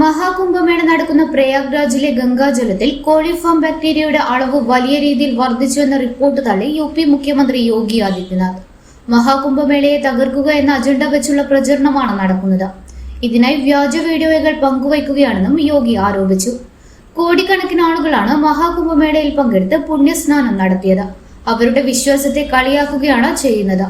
മഹാകുംഭമേള നടക്കുന്ന പ്രയാഗ്രാജിലെ ഗംഗാജലത്തിൽ കോളിഫോം ബാക്ടീരിയയുടെ അളവ് വലിയ രീതിയിൽ വർദ്ധിച്ചുവെന്ന റിപ്പോർട്ട് തള്ളി യു പി മുഖ്യമന്ത്രി യോഗി ആദിത്യനാഥ്. മഹാകുംഭമേളയെ തകർക്കുക എന്ന അജണ്ട വെച്ചുള്ള പ്രചരണമാണ് നടക്കുന്നത്. ഇതിനായി വ്യാജ വീഡിയോകൾ പങ്കുവയ്ക്കുകയാണെന്നും യോഗി ആരോപിച്ചു. കോടിക്കണക്കിന് ആളുകളാണ് മഹാകുംഭമേളയിൽ പങ്കെടുത്ത് പുണ്യസ്നാനം നടത്തിയത്. അവരുടെ വിശ്വാസത്തെ കളിയാക്കുകയാണ് ചെയ്യുന്നത്.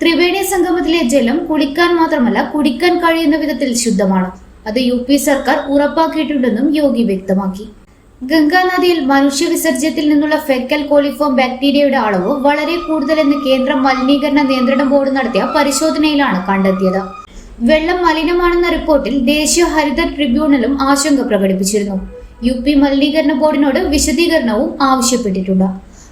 ത്രിവേണി സംഗമത്തിലെ ജലം കുളിക്കാൻ മാത്രമല്ല കുടിക്കാൻ കഴിയുന്ന വിധത്തിൽ ശുദ്ധമാണ്. അത് യു പി സർക്കാർ ഉറപ്പാക്കിയിട്ടുണ്ടെന്നും യോഗി വ്യക്തമാക്കി. ഗംഗാ നദിയിൽ മനുഷ്യ വിസർജ്യത്തിൽ നിന്നുള്ള ഫെക്കൽ കോളിഫോം ബാക്ടീരിയയുടെ അളവ് വളരെ കൂടുതലെന്ന് കേന്ദ്ര മലിനീകരണ നിയന്ത്രണ ബോർഡ് നടത്തിയ പരിശോധനയിലാണ് കണ്ടെത്തിയത്. വെള്ളം മലിനമാണെന്ന റിപ്പോർട്ടിൽ ദേശീയ ഹരിത ട്രിബ്യൂണലും ആശങ്ക പ്രകടിപ്പിച്ചിരുന്നു. യു പി മലിനീകരണ ബോർഡിനോട് വിശദീകരണവും ആവശ്യപ്പെട്ടിട്ടുണ്ട്.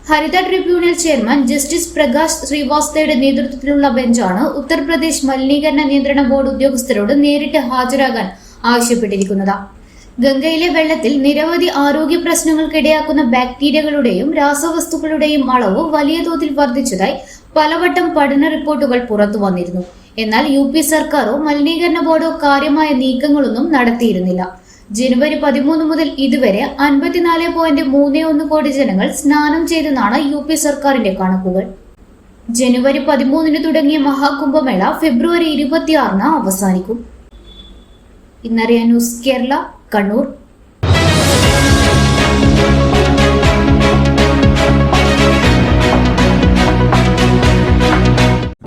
ഹരിത ട്രിബ്യൂണൽ ചെയർമാൻ ജസ്റ്റിസ് പ്രകാശ് ശ്രീവാസ്തവയുടെ നേതൃത്വത്തിലുള്ള ബെഞ്ചാണ് ഉത്തർപ്രദേശ് മലിനീകരണ നിയന്ത്രണ ബോർഡ് ഉദ്യോഗസ്ഥരോട് നേരിട്ട് ഹാജരാകാൻ ആവശ്യപ്പെട്ടിരിക്കുന്നത്. ഗംഗയിലെ വെള്ളത്തിൽ നിരവധി ആരോഗ്യ പ്രശ്നങ്ങൾക്കിടയാക്കുന്ന ബാക്ടീരിയകളുടെയും രാസവസ്തുക്കളുടെയും അളവ് വലിയ തോതിൽ വർദ്ധിച്ചതായി പലവട്ടം പഠന റിപ്പോർട്ടുകൾ പുറത്തു വന്നിരുന്നു. എന്നാൽ യു സർക്കാരോ മലിനീകരണ ബോർഡോ കാര്യമായ നീക്കങ്ങളൊന്നും നടത്തിയിരുന്നില്ല. ജനുവരി പതിമൂന്ന് മുതൽ ഇതുവരെ അൻപത്തിനാല് പോയിന്റ് മൂന്ന് ഒന്ന് കോടി ജനങ്ങൾ സ്നാനം ചെയ്തെന്നാണ് യു പി സർക്കാരിന്റെ കണക്കുകൾ. ജനുവരി പതിമൂന്നിന് തുടങ്ങിയ മഹാകുംഭമേള ഫെബ്രുവരി ഇരുപത്തിയാറിന് അവസാനിക്കും. ഇന്നറിയാൻ ന്യൂസ് കേരള കണ്ണൂർ.